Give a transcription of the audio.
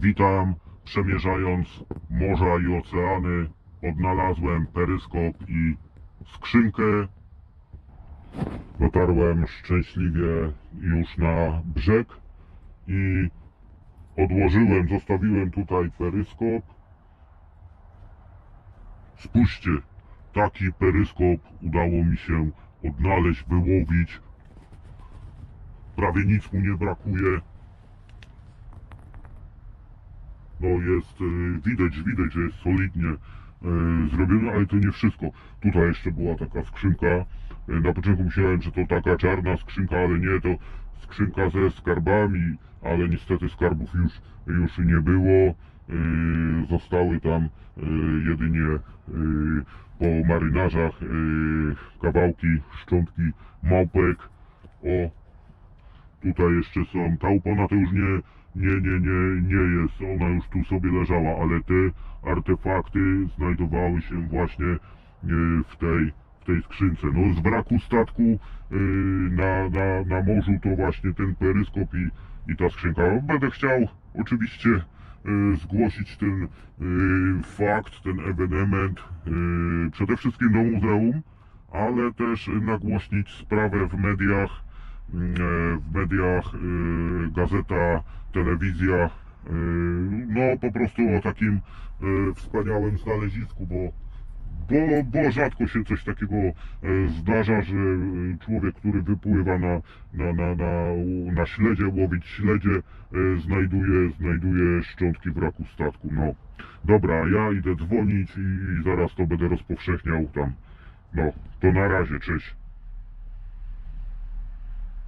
Witam, przemierzając morza i oceany, odnalazłem peryskop i skrzynkę. Dotarłem szczęśliwie już na brzeg i odłożyłem, zostawiłem tutaj peryskop. Spójrzcie, taki peryskop udało mi się odnaleźć, wyłowić. Prawie nic mu nie brakuje. No jest, y, widać, widać, że jest solidnie y, zrobione, ale to nie wszystko. Tutaj jeszcze była taka skrzynka. Y, Na początku myślałem, że to taka czarna skrzynka, ale nie, to skrzynka ze skarbami, ale niestety skarbów już, już nie było. Zostały tam jedynie po marynarzach kawałki, szczątki małpek. O, Tutaj jeszcze są, ta opona to już nie, nie, nie, nie, nie jest, ona już tu sobie leżała, ale te artefakty znajdowały się właśnie e, w tej, w tej skrzynce. No z braku statku e, na, na, na morzu to właśnie ten peryskop i, i ta skrzynka. Będę chciał oczywiście e, zgłosić ten fakt, ten ewenement przede wszystkim do muzeum, ale też nagłośnić sprawę w mediach, w mediach, e, gazeta, telewizja, e, no po prostu o takim e, wspaniałym znalezisku, bo, bo, bo rzadko się coś takiego zdarza, że człowiek, który wypływa na, na, na, na, na śledzie, łowić śledzie, znajduje, znajduje szczątki wraku statku. No dobra, ja idę dzwonić i, i zaraz to będę rozpowszechniał tam. No, to na razie, cześć.